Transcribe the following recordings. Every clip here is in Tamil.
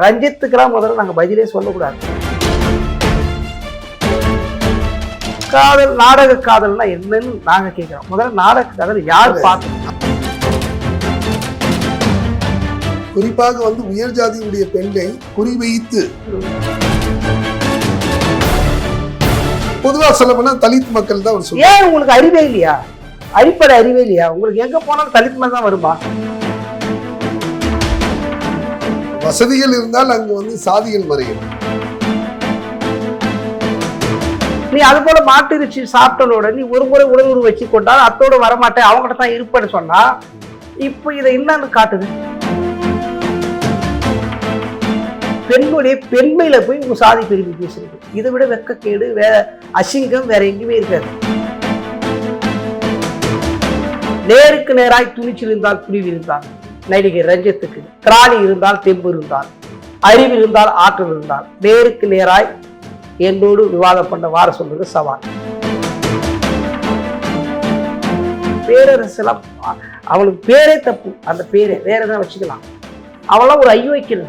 ரஞ்சித்துக்கெல்லாம் முதல்ல நாங்க பதிலே சொல்லக்கூடாது. காதல் நாடக காதல்னா என்னன்னு நாங்க கேட்கிறோம் முதல்ல நாடக காதல் யார் பார்த்து குறிப்பாக வந்து உயர் ஜாதியுடைய பெண்ணை குறிவைத்து. பொதுவா சொல்ல போனா தலித் மக்கள் தான் ஏன் உங்களுக்கு அறிவே இல்லையா? அடிப்படை அறிவே இல்லையா? உங்களுக்கு எங்க போனாலும் தலித் மேல தான் வருமா? வசதிகள் இருந்தால் அங்கு வந்து சாதிகள் மறையும் நீ அது போல மாட்டு இறைச்சி சாப்பிட்டனோட நீ ஒரு முறை உடல் வச்சு கொண்டால் அத்தோட வரமாட்டேன். அவங்ககிட்ட தான் இருப்பேன்னு சொன்னா இப்போ இதை என்னன்னு காட்டுது? பெண்களுடைய பெண்மையில போய் உங்க சாதி பெருமை பேசுறது. இதை விட வெக்கக்கேடு வேற அசிங்கம் வேற எங்கேயுமே இருக்காது. நேருக்கு நேராய் துணிச்சல் இருந்தால் துணிவு இருந்தால் நடிகை ரஞ்சித்துக்கு திராணி இருந்தால் தெம்பு இருந்தால் அறிவு இருந்தால் ஆற்றல் இருந்தால் நேருக்கு நேராய் என்னோடு விவாதம் பண்ண வார சொல்றது சவால். பேரரசெல்லாம் அவளுக்கு பேரே தப்பு. அந்த பேரே வேற எதாவது வச்சுக்கலாம். அவளாம் ஒரு ஐயோ ஐயோக்கியம்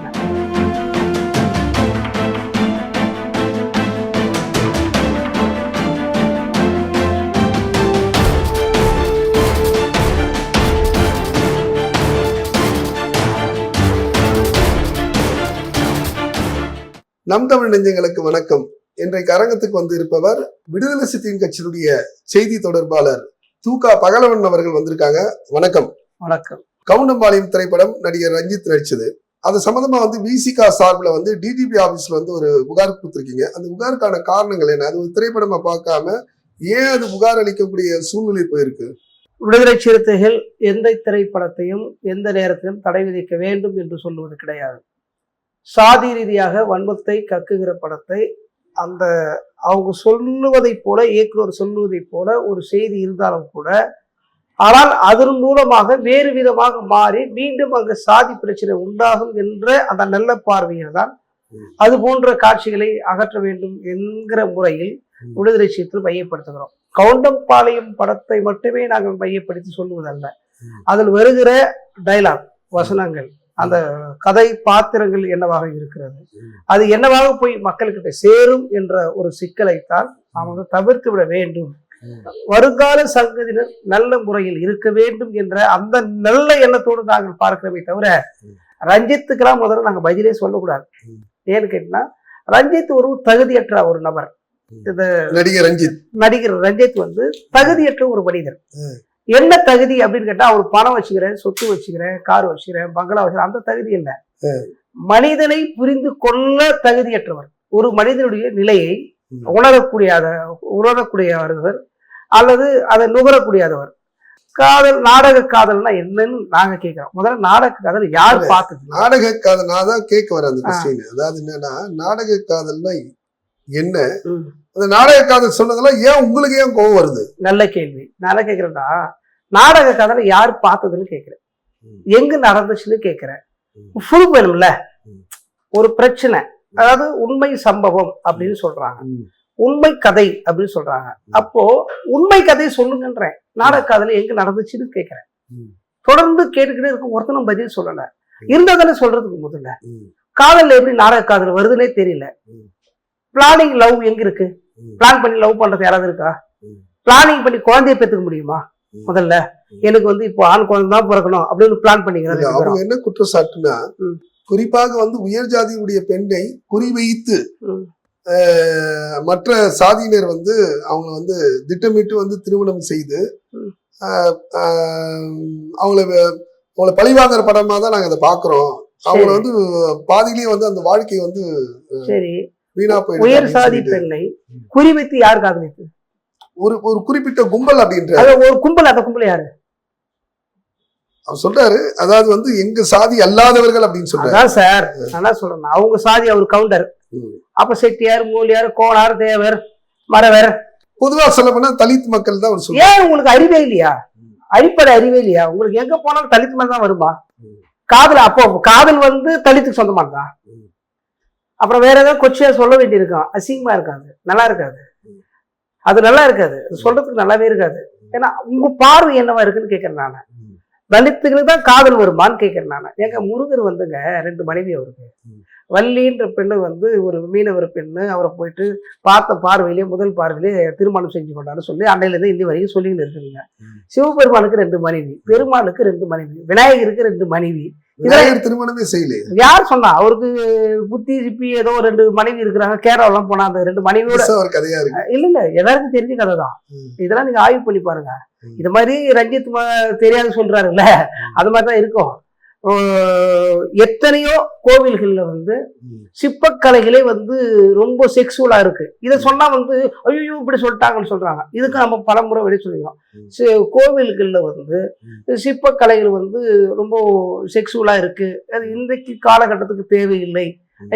நம் தமிழ் நெஞ்சங்களுக்கு வணக்கம். இன்றைக்கு அரங்கத்துக்கு வந்து இருப்பவர் விடுதலை சித்தியின் கட்சியினுடைய செய்தி தொடர்பாளர் தூகா பகலவன் அவர்கள் வந்திருக்காங்க. வணக்கம். வணக்கம். கவுண்டம்பாளையம் திரைப்படம் நடிகர் ரஞ்சித் நடிச்சது. அது சம்பந்தமா வந்து விசிகா சார்பில் வந்து டிடிபி ஆபீஸ்ல வந்து ஒரு புகார் கொடுத்துருக்கீங்க. அந்த புகாருக்கான காரணங்கள் என்ன? அது ஒரு திரைப்படமா பார்க்காம ஏன் அது புகார் அளிக்கக்கூடிய சூழ்நிலை போயிருக்கு? விடுதலை சிறுத்தைகள் எந்த திரைப்படத்தையும் எந்த நேரத்திலும் தடை விதிக்க வேண்டும் என்று சொல்லுவது கிடையாது. சாதி ரீதியாக வன்மத்தை கக்குகிற படத்தை அந்த அவங்க சொல்லுவதைப் போல இயக்குனர் சொல்லுவதைப் போல ஒரு செய்தி இருந்தாலும் கூட ஆனால் அதன் மூலமாக வேறு விதமாக மாறி மீண்டும் அங்கு சாதி பிரச்சனை உண்டாகும் என்ற அந்த நல்ல பார்வையில் தான் அது போன்ற காட்சிகளை அகற்ற வேண்டும் என்கிற முறையில். விடுதலை சீத்தில் மையப்படுத்துகிறோம் கவுண்டம்பாளையம் படத்தை மட்டுமே நாங்கள் மையப்படுத்தி சொல்லுவதல்ல. அதில் வருகிற டைலாக் வசனங்கள் அந்த கதை பாத்திரங்கள் என்னவாக இருக்கிறது. அது என்னவாக போய் மக்கள்கிட்ட சேரும் என்ற ஒரு சிக்கலைத்தான் அவங்க தவிர்த்து விட வேண்டும் வருங்கால சங்கதியினர் நல்ல முறையில் இருக்க வேண்டும் என்ற அந்த நல்ல எண்ணத்தோடு நாங்கள் பார்க்கிறோமே தவிர. ரஞ்சித்துக்கெல்லாம் முதல்ல நாங்கள் பதிலே சொல்லக்கூடாது. ஏன்னு கேட்டினா ரஞ்சித் ஒரு தகுதியற்ற ஒரு நபர். இந்த நடிகர் ரஞ்சித் நடிகர் ரஞ்சித் வந்து தகுதியற்ற ஒரு மனிதர். என்ன தகுதி அப்படின்னு கேட்டா அவர் பணம் வச்சுக்கிறேன் சொத்து வச்சுக்கிறேன் கார் வச்சுக்கிறேன் பங்களா வச்சுக்கிறேன் அந்த தகுதி இல்லை. மனிதனை புரிந்து கொள்ள தகுதியற்றவர். ஒரு மனிதனுடைய நிலையை ம். உணரக்கூடியாத உணரக்கூடியவர் அல்லது அதை நுகரக்கூடியாதவர். காதல் நாடக காதல்னா என்னன்னு நாங்க கேட்கிறோம் முதல்ல நாடக காதல் யார் பார்த்தது? நாடக காதல் நான் தான் கேட்க வரேன் அந்த. கொஸ்டின் அதாவது என்னன்னா நாடக காதல்னா என்ன. அந்த நாடக காதல் சொன்னதெல்லாம் ஏன் உங்களுக்கு ஏன் கோவம் வருது? நல்ல கேள்வி. என்ன கேட்கிறேன்னா நாடக கதை யார் பார்த்ததுன்னு கேட்கிறேன். எங்க நடந்துச்சுன்னு கேட்கிறேன். ப்ரூவ் வேணும்ல. ஒரு பிரச்சனை. அதாவது உண்மை சம்பவம் அப்படின்னு சொல்றாங்க. உண்மை கதை அப்படின்னு சொல்றாங்க. அப்போ உண்மை கதையை சொல்லுங்கன்றேன். நாடக காதல் எங்க நடந்துச்சுன்னு கேட்கிறேன். தொடர்ந்து கேட்டுக்கிட்டே இருக்க ஒருத்தனும் பதில் சொல்லல. இருந்தா தானே சொல்றதுக்கு முதல்ல. ம். காதல்ல எப்படி நாடக காதல் வருதுன்னே தெரியல. பிளானிங் லவ் எங்க இருக்கு. பிளான் பண்ணி லவ் பண்றது யாராவது இருக்கா. பிளானிங் பண்ணி குழந்தைய பெற்றுக்க முடியுமா. முதல்ல. எனக்கு வந்து இப்போ ஆண் குழந்தை தான் பிறக்கணும் அப்படின்னு பிளான் இல்ல, பண்ணிக்கிறேன் அவங்க என்ன குற்றச்சாட்டுனா. குறிப்பாக வந்து உயர் ஜாதியுடைய பெண்ணை குறிவைத்து மற்ற சாதியினர் வந்து அவங்க வந்து திட்டமிட்டு வந்து திருமணம் செய்து அவங்கள அவங்கள பழிவாங்குற படமா தான் நாங்க அதை பாக்குறோம் அவங்கள. வந்து பாதியிலேயே வந்து அந்த வாழ்க்கை வந்து சரி உயர் சாதி. பெண்ணை குறிவைத்து யார் காதலித்து? ஒரு ஒரு குறிப்பிட்ட கும்பல் அப்படின்ற ஒரு கும்பல் அந்த கும்பல் யாரு? அவர் சொல்றாரு அதாவது வந்து எங்க சாதி அல்லாதவர்கள் அப்படின்னு சொல்றாரு. சார் என்ன சொல்றேன். அவங்க சாதி அவர் கவுண்டர். அப்ப செட்டியார் மூலியார் கோனார் தேவர் மறவர். பொதுவா சொல்ல போனா தலித் மக்கள் தான் சொல்றாரு. ஏன் உங்களுக்கு அறிவே இல்லையா? அடிப்படை அறிவே இல்லையா? உங்களுக்கு எங்க போனாலும் தலித் மேல தான் வருமா. காதல் அப்போ காதல் வந்து தலித்துக்கு சொந்தமானதா. அப்புறம் வேற ஏதாவது கொச்சியாக சொல்ல வேண்டியிருக்கும். அசிங்கமா இருக்காது. நல்லா இருக்காது. அது நல்லா இருக்காது. அது சொல்றதுக்கு நல்லாவே இருக்காது. ஏன்னா உங்க பார்வை என்னவா இருக்குன்னு கேட்கறேன் நான். தலித்துகளுக்கு தான் காதல் வருமான்னு கேட்கறேன் நான். எங்க முருகர் வந்துங்க ரெண்டு மனைவி அவருக்கு. வள்ளின்ற பெண்ணு வந்து ஒரு மீனவர் பெண்ணு அவரை போயிட்டு பார்த்த பார்வையிலே முதல் பார்வையிலே திருமணம் செஞ்சு கொண்டான்னு சொல்லி அன்னையிலேருந்து இன்னி வரைக்கும் சொல்லிக்கிட்டு இருக்குதுங்க. சிவபெருமானுக்கு ரெண்டு மனைவி பெருமாளுக்கு ரெண்டு மனைவி விநாயகருக்கு ரெண்டு மனைவி. விநாயகர் திருமணமே செய்யலையே. யார் சொன்னா? அவருக்கு புத்தி சிப்பி ஏதோ ரெண்டு மனைவி இருக்கிறாங்க. கேரளாலாம் போனா அந்த ரெண்டு மனைவியோட ஒரு கதையா இருக்கு. இல்ல இல்ல. எல்லாருக்கும் தெரிஞ்ச கதை தான். இதெல்லாம் நீங்க ஆய்வு பண்ணி பாருங்க. இது மாதிரி ரஞ்சித் தெரியாது சொல்றாருல்ல. அது மாதிரி தான் இருக்கும். எத்தனையோ கோவில்கள்ல வந்து. சிற்பக்கலைகளே வந்து ரொம்ப செக்ஸுவலா இருக்கு. இதை சொன்னா வந்து ஐயோ இப்படி சொல்லிட்டாங்கன்னு சொல்றாங்க. இதுக்கு நம்ம பலமுறை வெளியே சொல்லிக்கிறோம். கோவில்கள்ல வந்து சிற்பக்கலைகள் வந்து ரொம்ப செக்ஸுவலா இருக்கு. அது இன்றைக்கு காலகட்டத்துக்கு தேவையில்லை.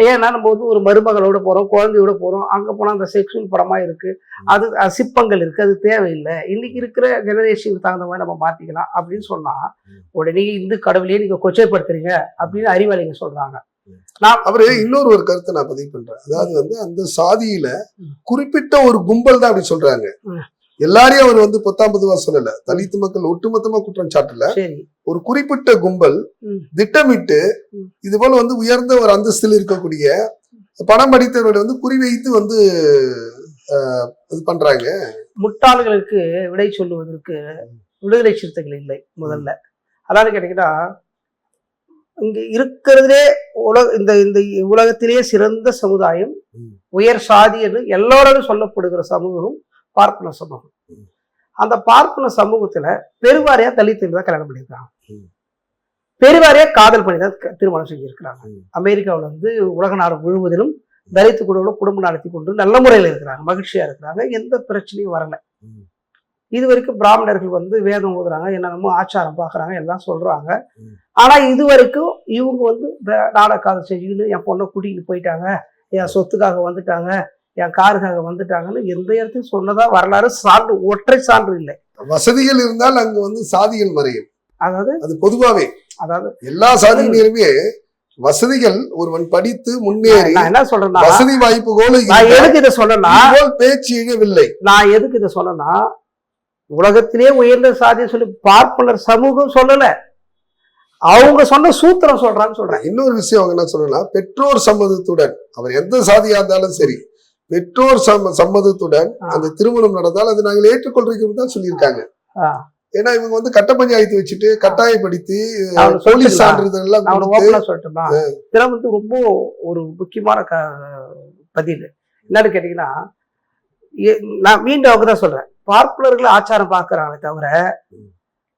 ஏன்னா நம்ம வந்து ஒரு மருமகளோட போறோம் குழந்தையோட போறோம் அங்க போனா அந்த செக்ஸுவல் படமா இருக்கு. அது அது சிற்பங்கள் இருக்கு அது தேவையில்லை. இன்னைக்கு இருக்கிற ஜெனரேஷனுக்கு தகுந்த மாதிரி நம்ம மாத்திக்கலாம் அப்படின்னு சொன்னா ம். உடனே இந்து கடவுளையே நீங்க கொச்சைப்படுத்துறீங்க அப்படின்னு அறிவாளிங்க சொல்றாங்க. அவரு இன்னொரு ஒரு கருத்தை நான் பதிவு பண்றேன். அதாவது வந்து அந்த சாதியில. குறிப்பிட்ட ஒரு கும்பல் தான் அப்படி சொல்றாங்க. எல்லாரையும் அவர் வந்து பொத்தாம் பொதுவா சொல்லல தலித்து மக்கள் ஒட்டுமொத்தமா குற்றம் சாட்டல ஒரு குறிப்பிட்ட கும்பல். திட்டமிட்டு. இது போல வந்து உயர்ந்த ஒரு அந்தஸ்தில் இருக்கக்கூடிய பணம் படித்தவர்களை வந்து குறிவைத்து வந்து இது பண்றாங்க முட்டாள்களுக்கு விடை சொல்லுவதற்கு விடுதலை சிறுத்தைகள் இல்லை முதல்ல அதாவது கேட்டீங்கன்னா இங்க இருக்கிறதுலே உலக இந்த இந்த உலகத்திலேயே சிறந்த சமுதாயம். உயர் சாதி என்று எல்லோரும் சொல்லப்படுகிற சமூகம் பார்ப்பன சமூகம். அந்த பார்ப்பன சமூகத்துல பெருவாரியா தலித்துகள் தான் கல்யாணம் பண்ணியிருக்காங்க. பெருவாரியா காதல் பண்ணி தான் திருமணம் செஞ்சிருக்கிறாங்க. அமெரிக்காவுல வந்து உலக நாடு முழுவதிலும் தலித்து குழுவில் குடும்பம் நடத்தி கொண்டு நல்ல முறையில் இருக்கிறாங்க மகிழ்ச்சியா இருக்கிறாங்க எந்த பிரச்சனையும் வரல. இது வரைக்கும் பிராமணர்கள் வந்து வேதம் ஓதுறாங்க என்னென்னமோ ஆச்சாரம் பார்க்கறாங்க எல்லாம் சொல்றாங்க ம். ஆனா இது வரைக்கும் இவங்க வந்து நாடகாதம் செஞ்சுக்கிட்டு என் பொண்ணை கூட்டிகிட்டு போயிட்டாங்க என் சொத்துக்காக வந்துட்டாங்க என் காருக்காக வந்துட்டாங்கன்னு எந்த இடத்தையும் சொன்னதா வரலாறு சான்று ஒற்றை சான்று இல்லை. வசதிகள் இருந்தால் அங்க வந்து சாதிகள் மறையும். அதாவது? அது பொதுவாவே. அதாவது? எல்லா சாதியினருமே வசதிகள் ஒருவன் படித்து முன்னேறி நான் என்ன சொல்றேன்னா வசதி வாய்ப்புகளோடு நான் இருந்தால் எதுக்கு இதை இதுபோல் பேச்சு இழவில்லை. நான் எதுக்கு இதை சொன்னேன்னா உலகத்திலே உயர்ந்த சாதியை சொல்லி பார்ப்பனர் சமூகம் சொல்லல. அவங்க சொன்ன சூத்திரம் சொல்றான்னு சொல்றேன். இன்னொரு விஷயம் அவங்க என்ன சொல்லணும்னா பெற்றோர் சம்மதத்துடன் அவர் எந்த சாதியா இருந்தாலும் சரி பெற்றோர் சம்ம சம்மதத்துடன். அந்த திருமணம் நடந்தால் அதை நாங்கள் ஏற்றுக்கொள்றோம் தான் சொல்லியிருக்காங்க. ஏன்னா இவங்க வந்து கட்ட பஞ்சாயத்து வச்சுட்டு கட்டாயப்படுத்தி போலீஸ். சான்றிதழ் எல்லாம் சொல்லட்டுமா இதெல்லாம் வந்து ரொம்ப ஒரு முக்கியமான க பதில் என்னன்னு கேட்டீங்கன்னா நான் மீண்டும் அவங்க தான் சொல்றேன் பார்ப்பனர்கள் ஆச்சாரம் பார்க்கறாங்களே தவிர.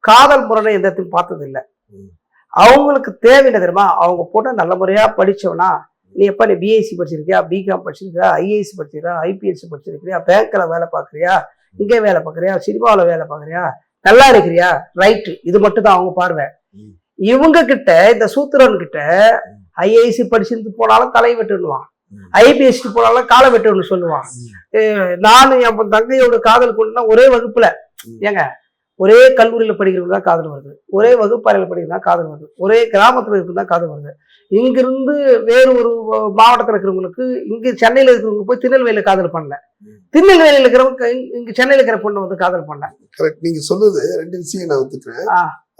காதல் முரணை எந்த இடத்தையும் பார்த்தது இல்லை. அவங்களுக்கு தேவை என்ன தெரியுமா அவங்க பொண்ணை நல்ல முறையா படிச்சவனா நீ எப்ப நீ பிஎஸ்சி படிச்சிருக்கியா? பிகாம் படிச்சிருக்கியா? ஐஏஎஸ் படிச்சிருக்கியா? ஐபிஎஸ் படிச்சிருக்கியா? பேங்க்ல வேலை பார்க்கறியா? இங்கே வேலை பார்க்கறியா? சினிமாவில் வேலை பார்க்கறியா? நல்லா இருக்கிறியா? ரைட்டு இது மட்டும் தான் அவங்க பார்வை. இவங்க கிட்ட இந்த சூத்திரன் கிட்ட ஐஏஎஸ் படிச்சிருந்து போனாலும் தலை வெட்டுன்னுவான். ம். ஐபிஎஸ் போனாலும் காலை வெட்டுன்னு சொல்லுவான். நானும் என் தங்கையோட காதல் கொண்டுனா ஒரே வகுப்புல. ஏங்க ஒரே கல்லூரியில படிக்கிறவங்க தான் காதல் வருது. ஒரே வகுப்பறையில படிக்கிறது தான் காதல் வருது. ஒரே கிராமத்துல இருக்கிறது தான் காதல் வருது. இங்கிருந்து வேறு ஒரு மாவட்டத்தில் இருக்கிறவங்களுக்கு இங்க சென்னையில இருக்கிறவங்க போய் திருநெல்வேலியில காதல் பண்ணல. திருநெல்வேலியில இருக்கிறவங்க இங்க- சென்னையில இருக்கிற பொண்ணு வந்து காதல் பண்ணல. கரெக்ட் நீங்க சொல்லுது ரெண்டு விஷயம் நான் ஒத்துக்கிறேன்.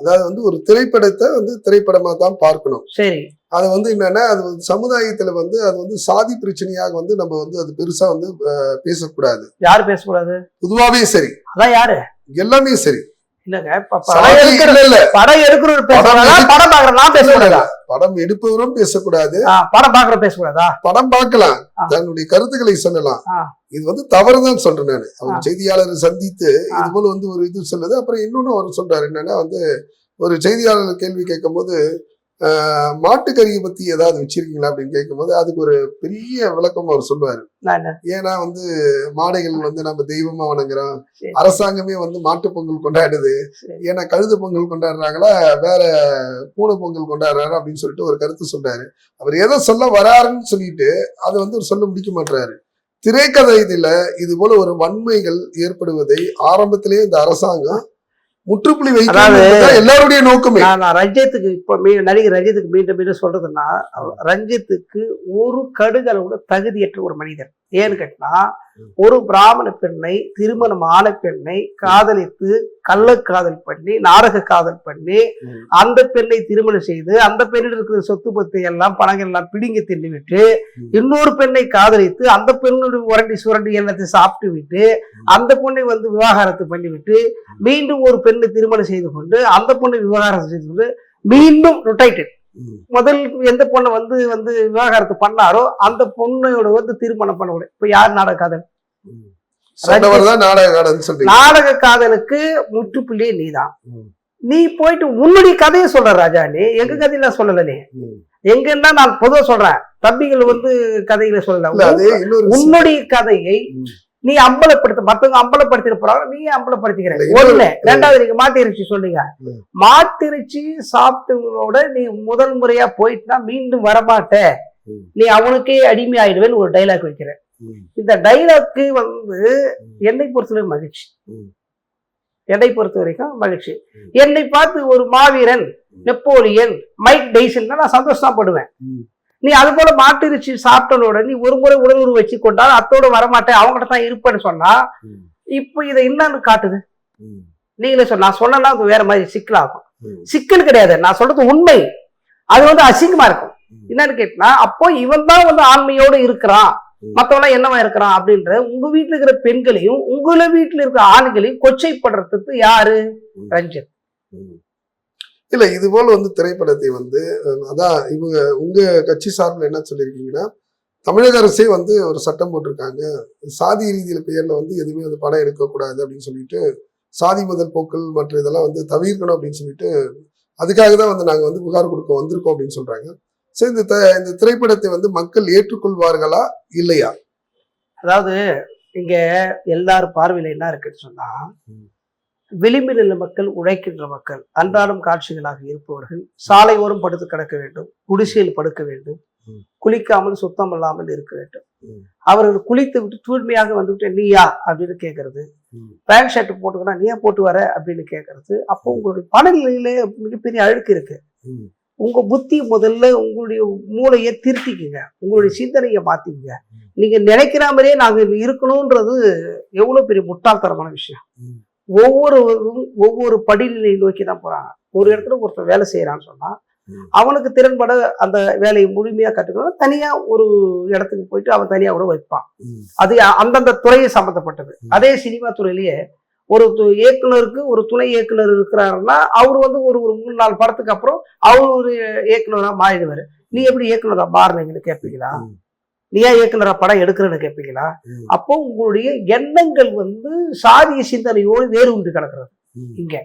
அதாவது வந்து ஒரு திரைப்படத்தை வந்து திரைப்படமா தான் பார்க்கணும். சரி. அது வந்து என்னன்னா அது வந்து சமுதாயத்துல வந்து அது வந்து சாதி பிரச்சனையாக வந்து நம்ம வந்து அது பெருசா வந்து பேசக்கூடாது. யாரு பேசக்கூடாது? பொதுவாவே சரி. அதான் யாரு? எல்லாமே சரி. படம் எடுப்பவரும் பேசக்கூடாது. படம் பாக்குற பேசக்கூடாதா? படம் பார்க்கலாம். தன்னுடைய கருத்துக்களை சொல்லலாம். இது வந்து தவறுதான் சொல்றேன் நான். அவர். செய்தியாளரை சந்தித்து. இது போல வந்து ஒரு இது சொல்லுது. அப்புறம் இன்னொன்னு அவர் சொல்றாரு என்னன்னா வந்து ஒரு செய்தியாளர் கேள்வி கேட்கும்போது ஆஹ், மாட்டுக்கறியை பத்தி ஏதாவது வச்சிருக்கீங்களா அப்படின்னு கேட்கும்போது அதுக்கு ஒரு பெரிய விளக்கம் அவர் சொல்லுவாரு. ஏன்னா வந்து மாடுகள் வந்து நம்ம தெய்வமா வணங்குறோம். அரசாங்கமே வந்து மாட்டு பொங்கல் கொண்டாடுது. ஏன்னா கழுது பொங்கல் கொண்டாடுறாங்களா வேற பூனை பொங்கல் கொண்டாடுறாரு அப்படின்னு சொல்லிட்டு ஒரு கருத்து சொல்றாரு. அவர் எதை சொல்ல வராருன்னு சொல்லிட்டு அதை வந்து அவர் சொல்ல முடிக்க மாட்டாரு திரைக்கதை இதுல இது போல ஒரு வன்மைகள் ஏற்படுவதை ஆரம்பத்திலேயே இந்த அரசாங்கம் முற்றுப்புள்ளி என்பதுதான் எல்லாருடைய நோக்கமே. நான் ரஞ்சித்துக்கு இப்போ மீ நடிகர் ரஞ்சித்துக்கு மீண்டும் மீண்டும் சொல்றதுன்னா ரஞ்சித்துக்கு ஒரு கடுகளவு கூட தகுதியற்ற ஒரு மனிதர். ஏன்னு கேட்டா ஒரு பிராமண பெண்ணை திருமணம் ஆன பெண்ணை காதலித்து கள்ளக்காதல் பண்ணி நாடக காதல் பண்ணி. அந்த பெண்ணை திருமணம் செய்து அந்த பெண்ணிடம் இருக்கிற சொத்து பத்து எல்லாம் பணங்கள் எல்லாம் பிடுங்கி தின்னு விட்டு ம். இன்னொரு பெண்ணை காதலித்து அந்த பெண்ணுடைய உரண்டி சுரண்டி எல்லாத்தையும் சாப்பிட்டு விட்டு அந்த பொண்ணை வந்து விவாகரத்து பண்ணிவிட்டு மீண்டும் ஒரு பெண்ணை திருமணம் செய்து கொண்டு அந்த பொண்ணை விவாகரத்து செய்து கொண்டு மீண்டும் ரொட்டேட்டட். முதல் எந்த பொண்ணை வந்து வந்து விவாகரத்து பண்ணாரோ அந்த பொண்ணோட வந்து திருமணம் பண்ண முடியும் இப்ப யார் நாடக காதல்? நாடக காதலுக்கு முற்றுப்புள்ளியே நீதான். நீ போயிட்டு உன்னுடைய கதையை சொல்ற ராஜா நீ. எங்க கதையெல்லாம் சொல்லல நீ. எங்கன்னா நான் பொதுவா சொல்றேன். தம்பிகள் வந்து இல்ல சொல்லல. உன்னுடைய கதையை. நீ அம்பலப்படுத்த மத்தவங்க அம்பலப்படுத்திட போறாங்க நீ அம்பலப்படுத்திக்கிற இல்ல, இன்னொரு- ஒண்ணு ரெண்டாவது நீங்க மாட்டிறைச்சி சொன்னீங்க. மாட்டிறைச்சி சாப்பிட்டவங்களோட நீ முதல் முறையா போயிட்டுனா மீண்டும் வரமாட்ட. நீ அவனுக்கே அடிமை ஆயிடுவேன்னு ஒரு டைலாக் வைக்கிற ம். இந்த டைலாக்கு வந்து என்னை பொறுத்தவரை மகிழ்ச்சி. என்னை பொறுத்த வரைக்கும் மகிழ்ச்சி. என்னை பார்த்து ஒரு மாவீரன் நெப்போலியன் மைக் டைசன் நான் சந்தோஷம் படுவேன். நீ அது போல மாட்டிறைச்சி சாப்பிட்டனோட நீ ஒரு முறை உடலுறவு வச்சு கொண்டால் அத்தோட வரமாட்டேன் அவங்ககிட்ட தான் இருப்பேன்னு சொன்னா. இப்போ இதை என்னன்னு காட்டுது. நீங்களே சொன்ன நான் சொன்னா வேற மாதிரி சிக்கலாகும். சிக்கல் கிடையாது நான் சொல்றது உண்மை அது வந்து அசிங்கமா இருக்கும். என்னன்னு கேட்டா அப்போ இவன் தான் வந்து ஆண்மையோட இருக்கிறான் ம். மத்தவங்க என்னவா இருக்கிறான் அப்படின்ற உங்க வீட்டுல இருக்கிற பெண்களையும் உங்கள வீட்டுல இருக்கிற ஆண்களையும் கொச்சைப்படுறதுக்கு யாரு. ரஞ்சித். இல்ல இது போல வந்து திரைப்படத்தை வந்து அதான் இவங்க உங்க கட்சி சார்பில் என்ன சொல்லியிருக்கீங்கன்னா தமிழக அரசே வந்து ஒரு சட்டம் போட்டிருக்காங்க. சாதி ரீதியில பெயர்ல வந்து எதுவுமே வந்து படம் எடுக்கக்கூடாது அப்படின்னு சொல்லிட்டு சாதி முதல் போக்கள் மற்ற இதெல்லாம் வந்து தவிர்க்கணும் அப்படின்னு சொல்லிட்டு அதுக்காக தான் வந்து நாங்க வந்து புகார் கொடுக்க வந்திருக்கோம் அப்படின்னு சொல்றாங்க. சரி இந்த த- இந்த திரைப்படத்தை வந்து மக்கள் ஏற்றுக்கொள்வார்களா இல்லையா? அதாவது இங்க எல்லார் பார்வையில என்ன இருக்குன்னு சொன்னா ம். விளிம்பில் மக்கள் உழைக்கின்ற மக்கள் அன்றாடம் காட்சிகளாக இருப்பவர்கள் சாலை ஓரம் படுத்து கிடக்க வேண்டும் குடிசையில் படுக்க வேண்டும். குளிக்காமல் சுத்தம் இல்லாமல் இருக்க வேண்டும். அவர்கள் குளித்து விட்டு தூய்மையாக வந்துவிட்டு நீயா அப்படின்னு கேட்கறது. பேண்ட் ஷர்ட் போட்டுக்கனா நீ ஏன் போட்டு வர அப்படின்னு கேட்கறது அப்போ உங்களுடைய மனநிலையில மிகப்பெரிய அழுக்கு இருக்கு. உங்க புத்தி முதல்ல உங்களுடைய மூளையை திருத்திக்குங்க உங்களுடைய சிந்தனையை மாத்திக்குங்க. நீங்க நினைக்கிற மாதிரியே நாங்க இருக்கணும்ன்றது எவ்வளவு பெரிய முட்டாள்தனமான விஷயம். ஒவ்வொருவரும் ஒவ்வொரு படிநிலை நோக்கி தான் போறாங்க ஒரு இடத்துல ஒருத்தர் வேலை செய்யறான்னு சொன்னா. அவனுக்கு திறன்பட அந்த வேலையை முழுமையா கற்றுக்கணும் தனியா ஒரு இடத்துக்கு போயிட்டு அவன் தனியா கூட வைப்பான். அது அந்தந்த துறையை சம்பந்தப்பட்டது. அதே சினிமா துறையிலேயே ஒரு இயக்குனருக்கு ஒரு துணை இயக்குனர் இருக்கிறாருன்னா அவர் வந்து ஒரு ஒரு மூணு நாலு படத்துக்கு அப்புறம் அவர் ஒரு இயக்குனரா மாறிடுவாரு நீ எப்படி இயக்குனரா மாறினீங்கன்னு கேட்பீங்களா. நீ ஏன் இயக்குனரா படம் எடுக்கிறேன்னு கேட்பீங்களா. அப்போ உங்களுடைய எண்ணங்கள் வந்து சாதிய சிந்தனையோடு வேறு உண்டு கிடக்கிறது. இங்க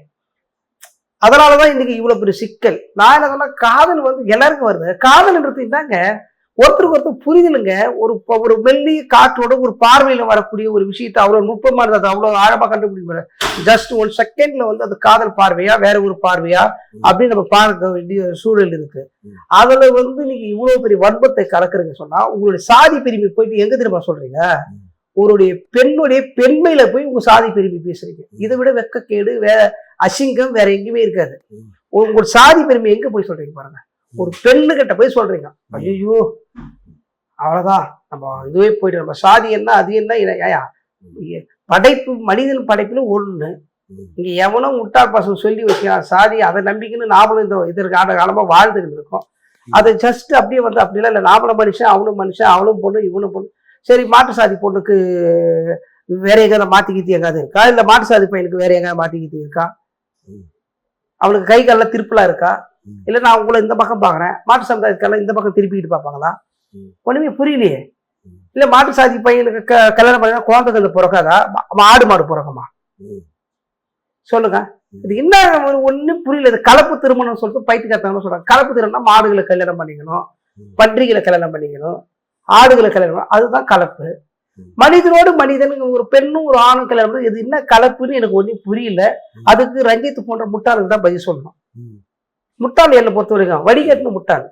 அதனாலதான் இன்னைக்கு இவ்வளவு பெரிய சிக்கல் நான் என்ன சொன்னா காதல் வந்து எல்லாருக்கும் வருது காதல்ன்றது இதாங்க ஒருத்தருக்கு ஒருத்தர் புரிதலுங்க. ஒரு ஒரு மெல்லிய காற்றோட ஒரு பார்வையில வரக்கூடிய ஒரு விஷயத்தை அவ்வளவு நுட்பமா இருந்தது அவ்வளவு ஆழமா கண்டுபிடிக்க ஜஸ்ட் ஒன் செகண்ட்ல வந்து அது காதல் பார்வையா வேற ஒரு பார்வையா அப்படின்னு நம்ம பார்க்க வேண்டிய சூழல் இருக்கு. அதுல வந்து நீங்க இவ்வளவு பெரிய வன்பத்தை கலக்குறீங்க சொன்னா உங்களுடைய சாதி பெருமை போயிட்டு எங்க திரும்ப சொல்றீங்க? உங்களுடைய பெண்ணுடைய பெண்மையில போய் உங்க சாதி பெருமை பேசுறீங்க. இதை விட வெக்கக்கேடு வேற அசிங்கம் வேற எங்கேயுமே இருக்காது. ம். உங்க சாதி பெருமை எங்க போய் சொல்றீங்க பாருங்க. ஒரு பெண்ணு கிட்ட போய் சொல்றீங்க. ஐயோ அவ்வளவுதான் நம்ம இதுவே போயிட்டு நம்ம சாதி என்ன அது என்ன ஏயா, இ- படைப்பு மனிதன் படைப்புல ம். இங்க எவனும் முட்டாள் பசங்க சொல்லி வச்சுக்கிறான் சாதி அதை நம்பிக்கைன்னு நாமளும் இந்த இதற்கான காலமா வாழ்ந்துகிட்டு இருக்கோம் அது ஜஸ்ட் அப்படியே வந்து அப்படிலாம் இல்லை நாமளும் மனுஷன் அவனும் மனுஷன் அவனும் பொண்ணு இவனும் பொண்ணு சரி மாட்டு சாதி பொண்ணுக்கு வேற எங்காவது மாத்திக்கிட்டு எங்காவது இருக்கா இல்ல மாட்டு சாதி பையனுக்கு வேற எங்காவது மாத்திக்கிட்டு இருக்கா. அவனுக்கு கை காலில் திருப்பலா இருக்கா. இல்ல நான் உங்களை இந்த பக்கம் பாக்குறேன் மாட்டு சமுதாயத்துக்கெல்லாம் இந்த பக்கம் திருப்பிக்கிட்டு பார்ப்பாங்களா. ஒண்ணுமே புரியலையே. இல்ல மாட்டு சாதி பையனுக்கு கல்யாணம் பண்ணா குழந்தைகள் பிறக்காதா ஆடு மாடு பிறக்குமா. சொல்லுங்க இது என்ன ஒரு ஒண்ணும் புரியல இது கலப்பு திருமணம் சொல்லிட்டு பைத்தியக்காரத்தனமா சொல்றாங்க கலப்பு திருமணம் மாடுகளை கல்யாணம் பண்ணிக்கணும். பன்றிகளை கல்யாணம் பண்ணிக்கணும் ஆடுகளை கல்யாணம். அதுதான் கலப்பு. மனிதனோடு மனிதனுக்கு ஒரு பெண்ணும் ஒரு ஆணும் கல்யாணம் இது என்ன கலப்புன்னு எனக்கு ஒன்றும் புரியல. அதுக்கு ரஞ்சித் போன்ற முட்டாளுக்கு தான் பதில் சொல்லணும். முட்டாள் என்னை பொறுத்த வரைக்கும் வடிகட்டின முட்டாள்.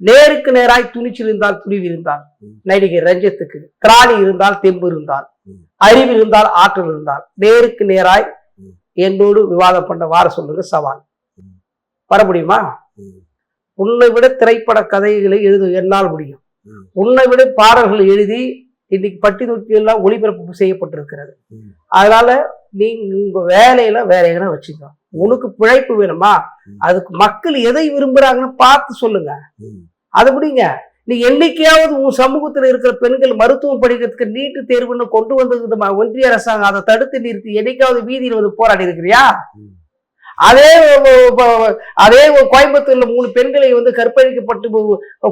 நேருக்கு நேராய் துணிச்சல் இருந்தால் துணிவு இருந்தால் ம். நடிகர் ரஞ்சித்துக்கு திராணி இருந்தால் தெம்பு இருந்தால். அறிவு இருந்தால் ஆற்றல் இருந்தால் நேருக்கு நேராய். என்னோடு விவாதம் பண்ண வார சொல்லுங்க சவால் வர முடியுமா. உன்னை விட திரைப்பட கதைகளை எழுத என்னால் முடியும். உன்னை விட பாடல்கள் எழுதி இன்னைக்கு பட்டி தொட்டி எல்லாம் ஒளிபரப்பு செய்யப்பட்டிருக்கிறது. அதனால நீ உங்க வேலையில வேற எங்கன்னா வச்சுக்கோ உனக்கு பிழைப்பு வேணுமா. அதுக்கு மக்கள் எதை விரும்புறாங்கன்னு பார்த்து சொல்லுங்க. அது முடிங்க நீ என்னைக்காவது உன் சமூகத்துல இருக்கிற பெண்கள் மருத்துவம் படிக்கிறதுக்கு நீட்டு தேர்வுன்னு கொண்டு வந்தது ஒன்றிய அரசாங்கம் அதை தடுத்து நிறுத்தி என்னைக்காவது வீதியில் வந்து போராடி இருக்கிறியா. அதே அதே கோயம்புத்தூர்ல மூணு பெண்களை வந்து கற்பழிக்கப்பட்டு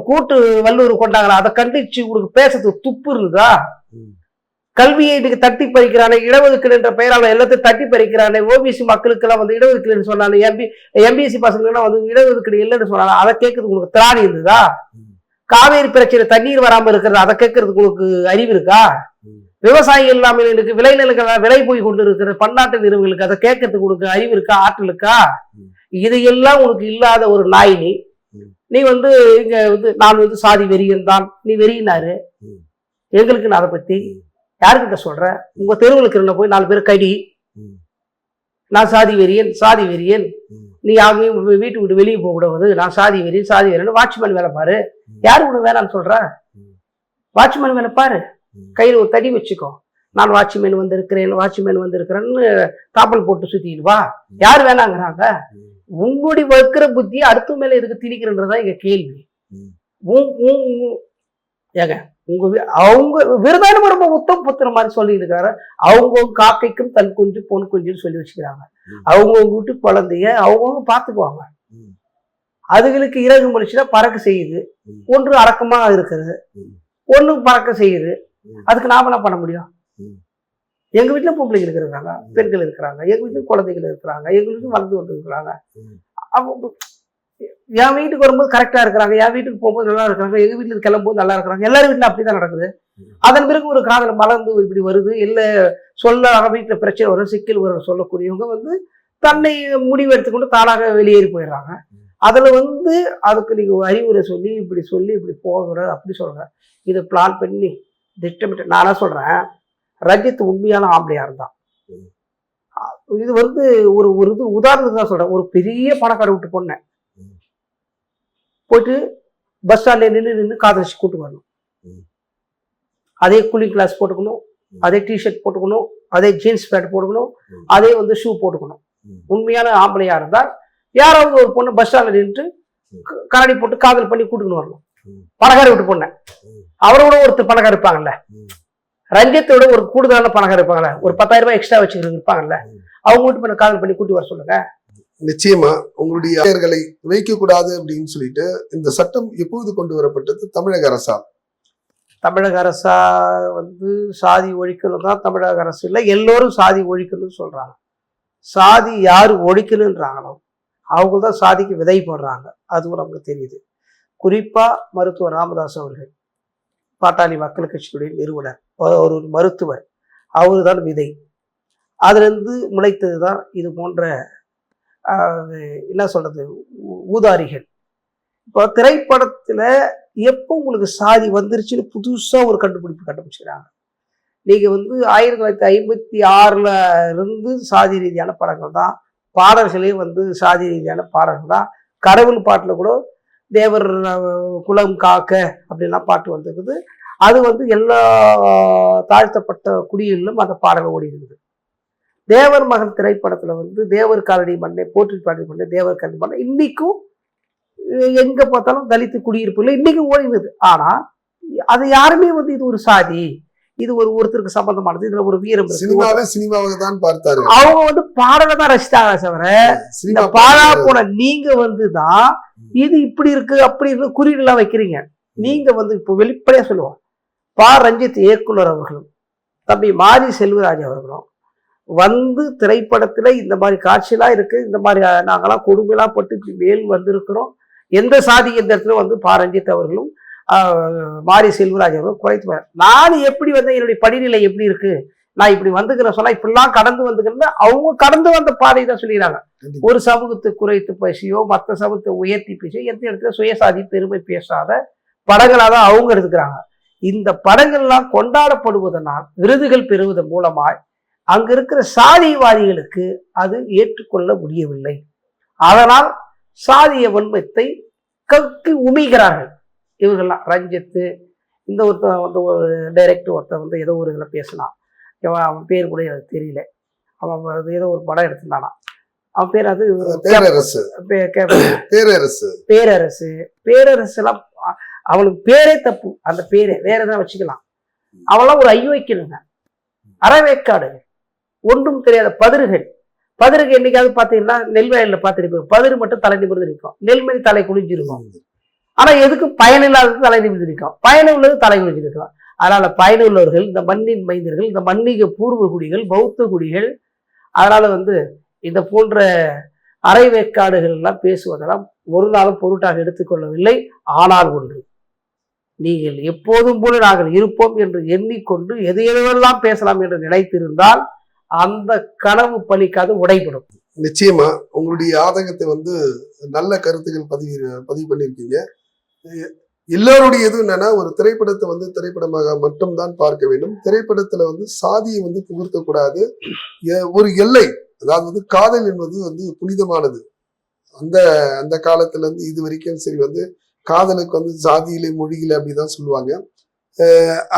கூட்டு வல்லூர் கொண்டாங்களா அதை கண்டிச்சு உங்களுக்கு பேசுறதுக்கு துப்பு இருக்குதா. கல்வியை இன்னைக்கு தட்டி பறிக்கிறானே இடஒதுக்கீடு என்ற பெயரால எல்லாத்தையும் தட்டி பறிக்கிறானே ஓபிசி மக்களுக்கெல்லாம் வந்து இடஒதுக்கீடுன்னு சொன்னாங்க எம்பி எம்பிஎஸ்சி பசங்களுக்கெல்லாம் வந்து இடஒதுக்கீடு இல்லைன்னு சொன்னாங்க அதை கேட்கறதுக்கு உங்களுக்கு திராணி இருந்ததா. காவேரி பிரச்சனை தண்ணீர் வராம இருக்கிறது அதை கேட்கறதுக்கு உங்களுக்கு அறிவு இருக்கா. விவசாயிகள் இல்லாமல் எனக்கு விளைநிலங்கள் விலை போய் கொண்டு இருக்கிற பன்னாட்டு நிறுவனங்களுக்கு அதை கேட்கறதுக்கு உனக்கு அறிவு இருக்கா ஆற்றல் இருக்கா. இது எல்லாம் உனக்கு இல்லாத ஒரு நாய் நீ. நீ வந்து இங்க வந்து நான் வந்து சாதி வெறியன் தான் நீ வெறியினாரு. எங்களுக்கு நான் அதை பத்தி. யாருக்கிட்ட சொல்ற உங்க தெருவுக்கு இருந்த போய் நாலு பேர் கடி. நான் சாதி வெறியன் சாதி வெறியன். நீ யாரையும் வீ- வீட்டு விட்டு வெளியே போக கூடாது நான் சாதி வெறியன் சாதி வெறியன் வாட்ச்மேன் வேலை பாரு. யாரு உனக்கு வேணாம்னு சொல்ற. வாட்ச்மேன் வேலை பாரு. கையில் ஒரு தடி வச்சுக்கோ நான் வாட்ச்மேன் வந்திருக்கிறேன் வாட்ச்மேன் வந்திருக்கிறேன்னு தாப்பல் போட்டு சுத்திட்டு வா யார் வேணாங்கிறாங்க. உங்களுடைய வைக்கிற புத்தி அடுத்த மேல எதுக்கு திணிக்கிறன்றதுதான் எங்க கேள்வி. ஏங்க உங்க அவங்க விருதானம் ரொம்ப உத்தம் புத்திர மாதிரி சொல்லி இருக்காரு அவங்க காக்கைக்கும் தன் குஞ்சு பொன் குஞ்சுன்னு சொல்லி வச்சுக்கிறாங்க. அவங்க வீட்டு குழந்தைய அவங்கவுங்க பார்த்துக்குவாங்க. அதுகளுக்கு இறகு முடிச்சுன்னா பறக்க செய்யுது. ஒன்று அடக்கமா இருக்கிறது ம். ஒன்று பறக்க செய்யுது. அதுக்கு நாம என்ன பண்ண முடியும். எங்க வீட்டுல பொம்பளைகள் இருக்கிறாங்க பெண்கள் இருக்கிறாங்க எங்க வீட்டுல குழந்தைகள் இருக்கிறாங்க எங்க வீட்டுல வளர்ந்து இருக்கிறாங்க என் வீட்டுக்கு வரும்போது கரெக்டா இருக்கிறாங்க என் வீட்டுக்கு போகும்போது நல்லா இருக்கிறாங்க எங்க வீட்டுல கிளம்பும்போது நல்லா இருக்கிறாங்க. எல்லாரும் வீட்டுல அப்படிதான் நடக்குது. அதன் பிறகு ஒரு காதல் மலர்ந்து இப்படி வருது. இல்ல சொல்ல வீட்டுல பிரச்சனை வரும் சிக்கல் வரும் சொல்லக்கூடியவங்க வந்து தன்னை முடிவு எடுத்துக்கொண்டு தானாக வெளியேறி போயிடுறாங்க. அதுல வந்து அதுக்கு நீங்க ஒரு அறிவுரை சொல்லி இப்படி சொல்லி இப்படி போகக்கூடாது அப்படி சொல்றேன் இதை பிளான் பண்ணி திட்டமிட்டு நானா சொல்றேன் ரஞ்சித் உண்மையான ஆம்பளையா இருந்தான். இது வந்து ஒரு ஒரு இது உதாரணத்துக்கு தான் சொல்றேன் ஒரு பெரிய பணக்கார விட்டு பொண்ணை. போயிட்டு பஸ் ஸ்டாண்ட்ல நின்று நின்று காதலிச்சு கூட்டு வரணும். அதே கூலிங் கிளாஸ் போட்டுக்கணும். அதே டிஷர்ட் போட்டுக்கணும் அதே ஜீன்ஸ் பேண்ட் போட்டுக்கணும். அதே வந்து ஷூ போட்டுக்கணும். உண்மையான ஆம்பளையா இருந்தால் யாராவது ஒரு பொண்ணு பஸ் ஸ்டாண்ட்ல நின்று ம். க- கண்ணாடி போட்டு காதல் பண்ணி கூட்டுன்னு வரணும். பணக்கார விட்டு பொண்ணை. அவரோட ஒருத்தர் பணக்கார இருப்பாங்கல்ல. ரஞ்சித்தோட ஒரு கூடுதலான பணக்கார இருப்பாங்கல்ல. ஒரு பத்தாயிரம் ரூபாய் எக்ஸ்ட்ரா வச்சுக்கிறது இருப்பாங்கல்ல. அவங்க வீட்டு பண்ண காதல் பண்ணி கூட்டி வர சொல்லுங்க. நிச்சயமா உங்களுடைய பெயர்களை வைக்கக்கூடாது அப்படின்னு சொல்லிட்டு இந்த சட்டம் எப்போது கொண்டு வரப்பட்டது? தமிழக அரசால் தமிழக அரசா வந்து சாதி ஒழிக்கணும் தான் தமிழக அரசு இல்லை. எல்லோரும் சாதி ஒழிக்கணும்னு சொல்றாங்க. சாதி யார் ஒழிக்கணுன்றாங்களோ அவங்க தான் சாதிக்கு விதை போடுறாங்க அதுவும் நமக்கு தெரியுது. குறிப்பா மருத்துவர் ராமதாஸ் அவர்கள். பாட்டாளி மக்கள் கட்சியுடைய நிறுவனர் ஒரு மருத்துவர். அவர் தான் விதை. அதிலிருந்து முளைத்தது தான் இது போன்ற என்ன சொல்றது ஊ- ஊதாரிகள். இப்போ திரைப்படத்தில் எப்போ உங்களுக்கு சாதி வந்துருச்சுன்னு புதுசாக ஒரு கண்டுபிடிப்பு கண்டுபிடிச்சிக்கிறாங்க நீங்கள் வந்து ஆயிரத்தி தொள்ளாயிரத்தி ஐம்பத்தி ஆறில் இருந்து சாதி ரீதியான படங்கள் தான் பாடல்களே வந்து சாதி ரீதியான பாடல்கள் தான். கடவுள் பாட்டில் கூட தேவர் குலம் காக்க அப்படின்லாம் பாட்டு வந்திருக்குது. அது வந்து எல்லா தாழ்த்தப்பட்ட குடிகளிலும் அந்த பாடல் ஓடி இருக்குது தேவர் மகன் திரைப்படத்துல வந்து தேவர் காலடி மண்ணை போற்றி பாடி மண்ணை தேவர் காலடி மண்ணை இன்னைக்கும் எங்க பார்த்தாலும் தலித்து குடியிருப்புல இன்னைக்கும் ஓடினது ஆனா அது யாருமே வந்து இது ஒரு சாதி இது ஒரு ஒருத்தருக்கு சம்பந்தமானது இதுல ஒரு வீரம் சினிமாவே சினிமாவை தான் பார்த்தாரு அவங்க வந்து பாடலை தான் ரசித்தாங்க தவிர இந்த பாழா போன நீங்க வந்து தான் இது இப்படி இருக்கு அப்படி இருக்கு குறியீடுலாம் வைக்கிறீங்க. நீங்க வந்து இப்போ வெளிப்படையா சொல்லுவோம். பா ரஞ்சித் இயக்குனர் அவர்களும் தம்பி மாரி செல்வராஜ் அவர்களும் வந்து திரைப்படத்துல இந்த மாதிரி காட்சியெல்லாம் இருக்கு இந்த மாதிரி அஹ், நாங்கெல்லாம் கொடுமையெல்லாம் பட்டு இப்படி மேல் வந்திருக்கிறோம். எந்த சாதி எந்த இடத்துல வந்து பா ரஞ்சித் அவர்களும் மாரி செல்வராஜ் அவர்களும் குறைத்து நான் எப்படி வந்து என்னுடைய படிநிலை எப்படி இருக்கு? நான் இப்படி வந்துக்கிறேன் சொன்னா இப்படிலாம் கடந்து வந்துக்கிறேன் அவங்க கடந்து வந்த பாதை தான் சொல்லிடுறாங்க. ஒரு சமூகத்தை குறைத்து பேசியோ மற்ற சமூகத்தை உயர்த்தி பேசியோ எந்த இடத்துல சுயசாதி பெருமை பேசாத படங்களாக தான் அவங்க எடுத்துக்கிறாங்க. இந்த படங்கள்லாம் கொண்டாடப்படுவதனால் விருதுகள் பெறுவதன் மூலமாய் அங்க இருக்கிற சாதிவாதிகளுக்கு அது ஏற்றுக்கொள்ள முடியவில்லை. அதனால் சாதிய வன்மத்தை கக்கி உமிகிறார்கள். இவங்கெல்லாம் ரஞ்சித்து இந்த ஒருத்தன் வந்து ஒரு டைரக்டர் ஒருத்தன் வந்து ஏதோ ஒரு இதில் பேசினான் அவன் பேர் கூட எனக்கு தெரியல. அவன் ஏதோ ஒரு படம் எடுத்திருந்தானா. அவன் பேர் அது பேரரசு. பேரரசு. பேரரசு. பேரரசு. எல்லாம் அவளுக்கு அவனுக்கு பேரே தப்பு. அந்த பேரே வேற எதாவது வச்சுக்கலாம். அவெல்லாம் ஒரு ஐயோக்கியனுங்க. அறவேக்காடு. ஒன்றும் தெரியாத பதிர்கள் பதிருக்கு என்னைக்காவது பார்த்தீங்கன்னா நெல் வயலில் பார்த்துருப்போம் பதிரு மட்டும் தலை நிமிர்ந்து நிற்கும். நெல்மணி தலை குளிஞ்சிருக்கும் ஆனால் எதுக்கும் பயனில்லாதது தலை நிமிர்ந்து நிற்கும். பயனுள்ளது தலை குளிஞ்சிருக்கும் நிற்கும் அதனால பயனுள்ளவர்கள் இந்த மண்ணின் மைந்தர்கள் இந்த மன்னிக பூர்வ குடிகள் பௌத்த குடிகள் அதனால வந்து இந்த போன்ற அரைவேக்காடுகள் எல்லாம் பேசுவதெல்லாம் ஒரு நாளும் பொருட்டாக எடுத்துக்கொள்ளவில்லை. ஆனால் ஒன்று. நீங்கள் எப்போதும் போல நாங்கள் இருப்போம் என்று எண்ணிக்கொண்டு எது எதுவெல்லாம் பேசலாம் என்று நினைத்திருந்தால் அந்த கனவு பலிக்காது உடைபடும். நிச்சயமா உங்களுடைய ஆதங்கத்தை வந்து நல்ல கருத்துக்கள் பதிவு பதிவு பண்ணியிருக்கீங்க. எல்லாருடைய இது என்னன்னா ஒரு திரைப்படத்தை வந்து திரைப்படமாக மட்டும்தான் பார்க்க வேண்டும். திரைப்படத்துல வந்து சாதியை வந்து புகுத்த கூடாது எ- ஒரு எல்லை அதாவது வந்து காதல் என்பது வந்து புனிதமானது. அந்த அந்த காலத்துல இருந்து இது வரைக்கும் சரி வந்து காதலுக்கு வந்து ஜாதியிலே மொழியில அப்படிதான் சொல்லுவாங்க.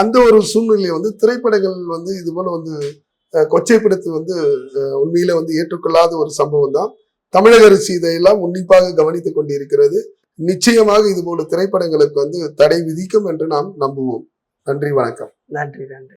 அந்த ஒரு சூழ்நிலையை வந்து திரைப்படங்கள் வந்து இது போல வந்து கொச்சைப்படுத்து கொச்சைப்படுத்தி வந்து உண்மையில வந்து ஏற்றுக்கொள்ளாத ஒரு சம்பவம் தான். தமிழக அரசு இதையெல்லாம் உன்னிப்பாக கவனித்துக் கொண்டிருக்கிறது. நிச்சயமாக இது போல திரைப்படங்களுக்கு வந்து தடை விதிக்கும் என்று நாம் நம்புவோம். நன்றி வணக்கம். நன்றி நன்றி.